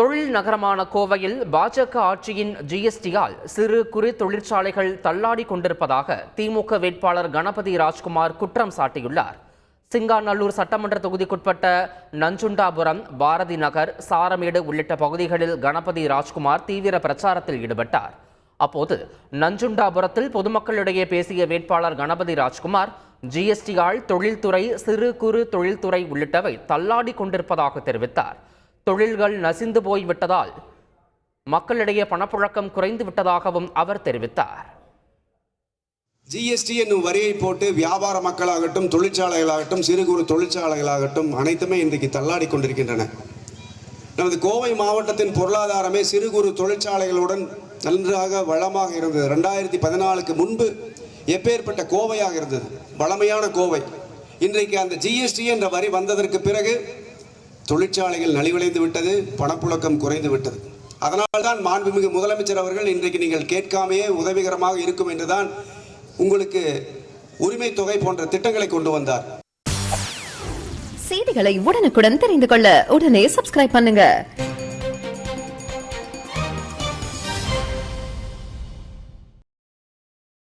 தொழில் நகரமான கோவையில் பாஜக ஆட்சியின் ஜிஎஸ்டியால் சிறு குறு தொழிற்சாலைகள் தள்ளாடி கொண்டிருப்பதாக திமுக வேட்பாளர் கணபதி ராஜ்குமார் குற்றம் சாட்டியுள்ளார். சிங்காநல்லூர் சட்டமன்ற தொகுதிக்குட்பட்ட நஞ்சுண்டாபுரம் பாரதி நகர் சாரமேடு உள்ளிட்ட பகுதிகளில் கணபதி ராஜ்குமார் தீவிர பிரச்சாரத்தில் ஈடுபட்டார். அப்போது நஞ்சுண்டாபுரத்தில் பொதுமக்களிடையே பேசிய வேட்பாளர் கணபதி ராஜ்குமார் ஜிஎஸ்டியால் தொழில்துறை சிறு குறு தொழில்துறை உள்ளிட்டவை தள்ளாடி கொண்டிருப்பதாக தெரிவித்தார். தொழில்கள் நசிந்து போய் விட்டதால் மக்களிடையே பணப்புழக்கம் குறைந்து விட்டதாகவும் அவர் தெரிவித்தார். ஜிஎஸ்டி என்னும் வரியை போட்டு வியாபார மக்களாகட்டும் தொழிற்சாலைகளாகட்டும் சிறு குறு தொழிற்சாலைகளாகட்டும் அனைத்துமே இன்றைக்கு தள்ளாடி கொண்டிருக்கின்றன. நமது கோவை மாவட்டத்தின் பொருளாதாரமே சிறு குறு தொழிற்சாலைகளுடன் நன்றாக வளமாக இருந்தது. ரெண்டாயிரத்தி பதினாலுக்கு முன்பு எப்பேற்பட்ட கோவையாக இருந்தது? வளமையான கோவை. இன்றைக்கு அந்த ஜிஎஸ்டி என்ற வரி வந்ததற்கு பிறகு தொழிற்சாலைகள் நலிவடைந்து விட்டது பணப்புழக்கம் குறைந்து விட்டது. அதனால்தான் மாண்புமிகு முதலமைச்சர் அவர்கள் இன்றைக்கு நீங்கள் கேட்காமையே உதவிகரமாக இருக்கும் என்றுதான் உங்களுக்கு உரிமை தொகை போன்ற திட்டங்களை கொண்டு வந்தார். செய்திகளை உடனுக்குடன் தெரிந்து கொள்ள உடனே சப்ஸ்கிரைப் பண்ணுங்க.